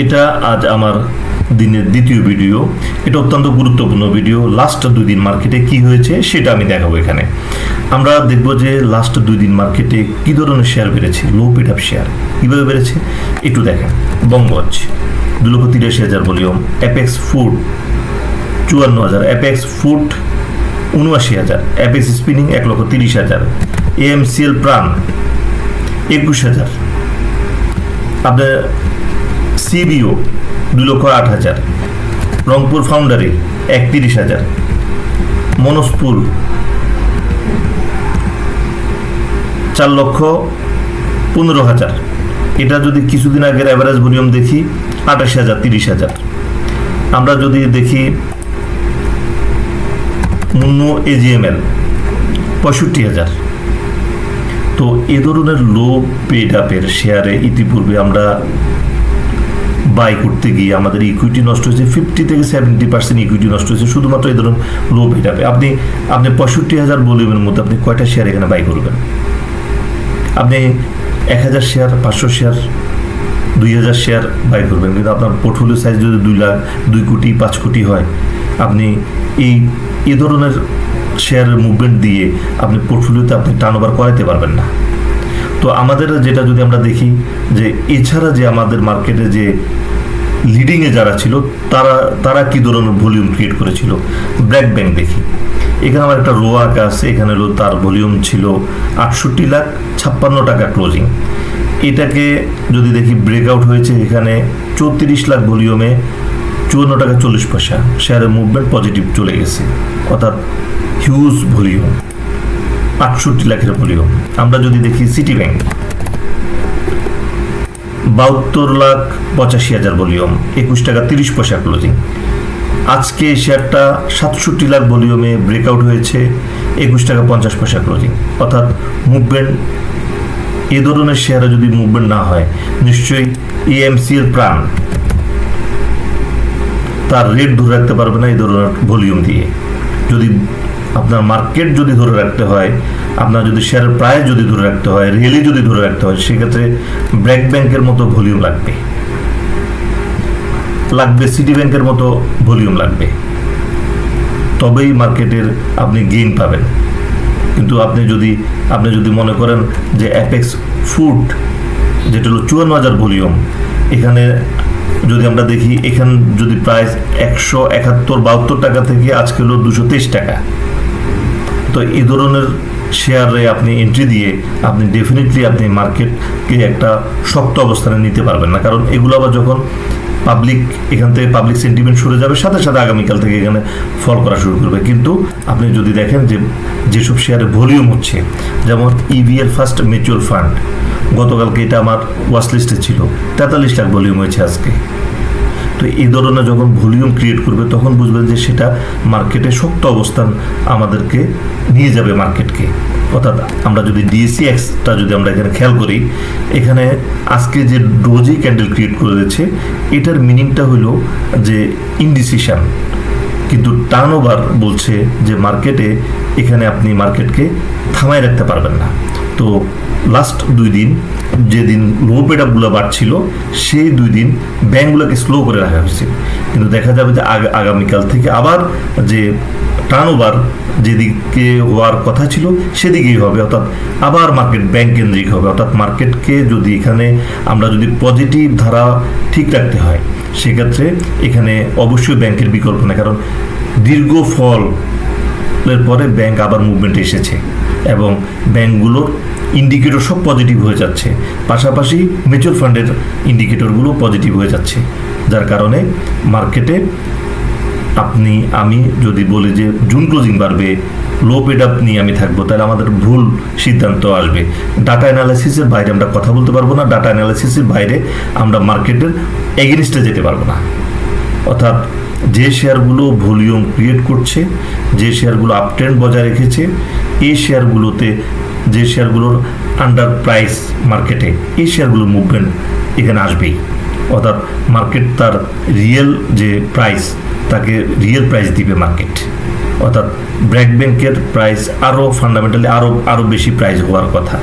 এটা আজ আমার দিনের দ্বিতীয় ভিডিও। এটা অত্যন্ত গুরুত্বপূর্ণ ভিডিও। লাস্ট দুই দিন মার্কেটে কি হয়েছে সেটা আমি দেখাবো এখানে। আমরা দেখব যে লাস্ট দুই দিন মার্কেটে কি ধরনের শেয়ার বেড়েছে লো পিট আপ শেয়ার কীভাবে বেড়েছে, একটু দেখেন। বঙ্গজ দু লক্ষ তিরাশি হাজার ভলিউম অ্যাপেক্স ফুড চুয়ান্ন হাজার অ্যাপেক্স ফুড উনআশি হাজার অ্যাপেক্স স্পিনিং এক লক্ষ তিরিশ হাজার এএমসিএল প্রাণ একুশ হাজার। আপনার সিবিও দুই লক্ষ আট হাজার, রংপুর ফাউন্ডারি একত্রিশ হাজার, মনসপুর চার লক্ষ পনেরো হাজার। এটা যদি কিছুদিন আগের অ্যাভারেজ ভলিউম দেখি আঠাশ হাজার, তিরিশ হাজার। আমরা যদি দেখি মুন্নু এজিএমএল পঁয়ষট্টি হাজার। তো এ ধরনের লো পেড আপের শেয়ারে ইতিপূর্বে আমরা বাই করতে গিয়ে আমাদের ইকুইটি নষ্ট হয়েছে ফিফটি থেকে সেভেন্টি পার্সেন্ট ইকুইটি নষ্ট হয়েছে, শুধুমাত্র এই ধরুন লো পেড আপনি আপনি পঁয়ষট্টি হাজার ভলিউমের মধ্যে আপনি কয়টা শেয়ার এখানে বাই করবেন? আপনি এক হাজার শেয়ার পাঁচশো শেয়ার দুই হাজার শেয়ার বাই করবেন। কিন্তু আপনার পোর্টফোলিও সাইজ যদি দুই লাখ, দুই কোটি, পাঁচ কোটি হয়, আপনি এই এ ধরনের শেয়ারের মুভমেন্ট দিয়ে আপনি পোর্টফোলিওতে আপনি টার্ন ওভার করাতে পারবেন না। তো আমাদের যেটা যদি আমরা দেখি যে এছাড়া যে আমাদের মার্কেটে যে লিডিংয়ে যারা ছিল, তারা তারা কি ধরনের ভলিউম ক্রিয়েট করেছিল? ব্র্যাক ব্যাংক দেখি। এখানে আমার একটা রোয়াক আছে, এখানে তার ভলিউম ছিল আটষট্টি লাখ ছাপ্পান্ন টাকা ক্লোজিং এটাকে যদি দেখি ব্রেকআউট হয়েছে, এখানে চৌত্রিশ লাখ ভলিউমে চুয়ান্ন টাকা চল্লিশ পয়সা। শেয়ারের মুভমেন্ট পজিটিভ চলে গেছে। অর্থাৎ হিউজ ভলিউম আটষট্টি লাখের ভলিউম আমরা যদি দেখি সিটি ব্যাংক বাহাত্তর লাখ পঁচাশি হাজার ভলিউম, একুশ টাকা তিরিশ পয়সা ক্লোজিং আজকে শেয়ারটা সাতষট্টি লাখ ভলিউমে ব্রেকআউট হয়েছে, একুশ টাকা পঞ্চাশ পয়সা ক্লোজিং অর্থাৎ মুভমেন্ট এ ধরনের শেয়ারে যদি মুভমেন্ট না হয়, নিশ্চয়ই এর প্রাণ তার রেট ধরে রাখতে পারবে না এই ধরনের ভলিউম দিয়ে। যদি আপনার মার্কেট যদি ধরে রাখতে হয়, আপনার যদি শেয়ারের প্রাইস যদি ধরে রাখতে হয় রিয়েলি যদি ধরে রাখতে হয়, সেক্ষেত্রে ব্র্যাক ব্যাংকের মতো ভলিউম লাগবে। লাগবে সিটি ব্যাংকের মতো ভলিউম লাগবে। তবেই মার্কেটের আপনি গেইন পাবেন। কিন্তু আপনি যদি আপনি যদি মনে করেন যে অ্যাপেক্স ফুড যেটা হলো চুয়ান্ন হাজার ভলিউম এখানে যদি আমরা দেখি, এখান যদি প্রাইস একশো একাত্তর বাহাত্তর টাকা থেকে আজকে হলো দুশো তেইশ টাকা। তো এই ধরনের শেয়ারে আপনি এন্ট্রি দিয়ে আপনি ডেফিনেটলি আপনি মার্কেটকে একটা শক্ত অবস্থানে নিতে পারবেন না। কারণ এগুলো আবার যখন পাবলিক এখান থেকে পাবলিক সেন্টিমেন্ট সরে যাবে, সাথে সাথে আগামীকাল থেকে এখানে ফল করা শুরু করবে। কিন্তু আপনি যদি দেখেন যে যেসব শেয়ারে ভলিউম হচ্ছে, যেমন ইভিএল ফার্স্ট মিউচুয়াল ফান্ড গতকালকে এটা আমার ওয়াচ লিস্টে ছিল, তেতাল্লিশ লাখ ভলিউম হয়েছে আজকে। তো এই ধরনের যখন ভলিউম ক্রিয়েট করবে, তখন বুঝবেন যে সেটা মার্কেটে শক্ত অবস্থান আমাদেরকে নিয়ে যাবে মার্কেটকে। অর্থাৎ আমরা যদি ডিএসসি এক্সটা যদি আমরা এখানে খেয়াল করি, এখানে আজকে যে ডোজি ক্যান্ডেল ক্রিয়েট করে দিয়েছে এটার মিনিংটা হলো যে ইনডিসিশন কিন্তু টার্ন বলছে যে মার্কেটে এখানে আপনি মার্কেটকে থামায় রাখতে পারবেন না। তো লাস্ট দুই দিন যেদিন লো পেডাপগুলো বাড়ছিল, সেই দুই দিন ব্যাংকগুলোকে স্লো করে রাখা হয়েছে। কিন্তু দেখা যাবে যে আগ- আগামীকাল থেকে আবার যে টার্ন ওভার যেদিকে হওয়ার কথা ছিল, সেদিকেই হবে। অর্থাৎ আবার মার্কেট ব্যাংক কেন্দ্রিক হবে। অর্থাৎ মার্কেটকে যদি এখানে আমরা যদি পজিটিভ ধারা ঠিক রাখতে হয়, সেক্ষেত্রে এখানে অবশ্যই ব্যাংকের বিকল্প নেই। কারণ দীর্ঘ ফল এর পরে ব্যাংক আবার মুভমেন্ট এসেছে। এবং ব্যাংকগুলোর ইন্ডিকেটর সব পজিটিভ হয়ে যাচ্ছে। পাশাপাশি মিউচুয়াল ফান্ডের ইন্ডিকেটরগুলো পজিটিভ হয়ে যাচ্ছে। যার কারণে মার্কেটে আপনি, আমি যদি বলি যে জুন ক্লোজিং বাড়বে লো পেড আপ নিয়ে আমি থাকব, তাহলে আমাদের ভুল সিদ্ধান্ত আসবে। ডাটা অ্যানালাইসিসের বাইরে আমরা কথা বলতে পারব না ডাটা অ্যানালাইসিসের বাইরে আমরা মার্কেটের এগেনিস্টে যেতে পারব না। অর্থাৎ যে শেয়ারগুলো ভলিউম ক্রিয়েট করছে, যে শেয়ারগুলো আপট্রেন্ড বজায় রেখেছে এই শেয়ারগুলোতে, যে শেয়ারগুলোর আন্ডার প্রাইস মার্কেটে এই শেয়ারগুলোর মুভমেন্ট এখানে আসবেই। অর্থাৎ মার্কেট তার রিয়েল যে প্রাইস তাকে রিয়েল প্রাইস দিবে মার্কেট অর্থাৎ ব্র্যাক ব্যাংকের প্রাইস আরও ফান্ডামেন্টালি আরও আরও বেশি প্রাইস হওয়ার কথা।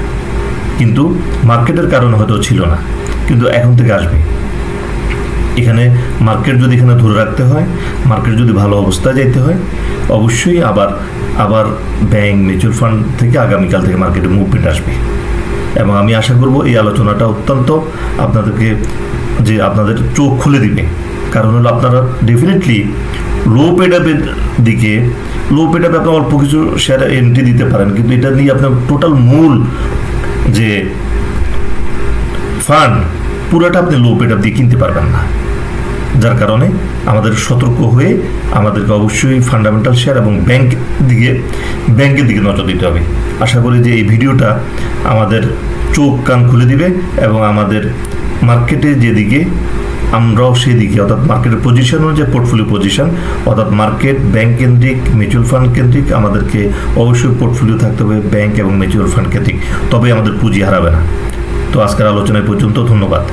কিন্তু মার্কেটের কারণে হয়তো ছিল না। কিন্তু এখন থেকে আসবে। এখানে মার্কেট যদি এখানে ধরে রাখতে হয়, মার্কেট যদি ভালো অবস্থায় যাইতে হয়, অবশ্যই আবার আবার ব্যাংক, মিউচুয়াল ফান্ড থেকে আগামীকাল থেকে মার্কেটে মুভমেন্ট আসবে। এবং আমি আশা করব এই আলোচনাটা অত্যন্ত আপনাদেরকে, যে আপনাদের চোখ খুলে দিবে। কারণ হলো আপনারা ডেফিনেটলি লো পেডাপের দিকে লো পেডাপে আপনি অল্প কিছু শেয়ার এন্ট্রি দিতে পারেন, কিন্তু এটা নিয়ে আপনার টোটাল মূল যে ফান্ড পুরোটা আপনি লো পেডাপ দিয়ে কিনতে পারবেন না। যার কারণে আমাদের সতর্ক হয়ে আমাদেরকে অবশ্যই ফান্ডামেন্টাল শেয়ার এবং ব্যাংক দিকে ব্যাংকের দিকে নজর দিতে হবে। আশা করি যে এই ভিডিওটা আমাদের চোখ, কান খুলে দিবে এবং আমাদের মার্কেটে যেদিকে আমরাও সেদিকে, অর্থাৎ মার্কেটের পজিশন অনুযায়ী পোর্টফোলিও পজিশন অর্থাৎ মার্কেট ব্যাংক কেন্দ্রিক মিউচুয়াল ফান্ড কেন্দ্রিক আমাদেরকে অবশ্যই পোর্টফোলিও থাকতে হবে ব্যাংক এবং মিউচুয়াল ফান্ড কেন্দ্রিক। তবে আমাদের পুঁজি হারাবে না। তো আজকের আলোচনায় পর্যন্ত ধন্যবাদ।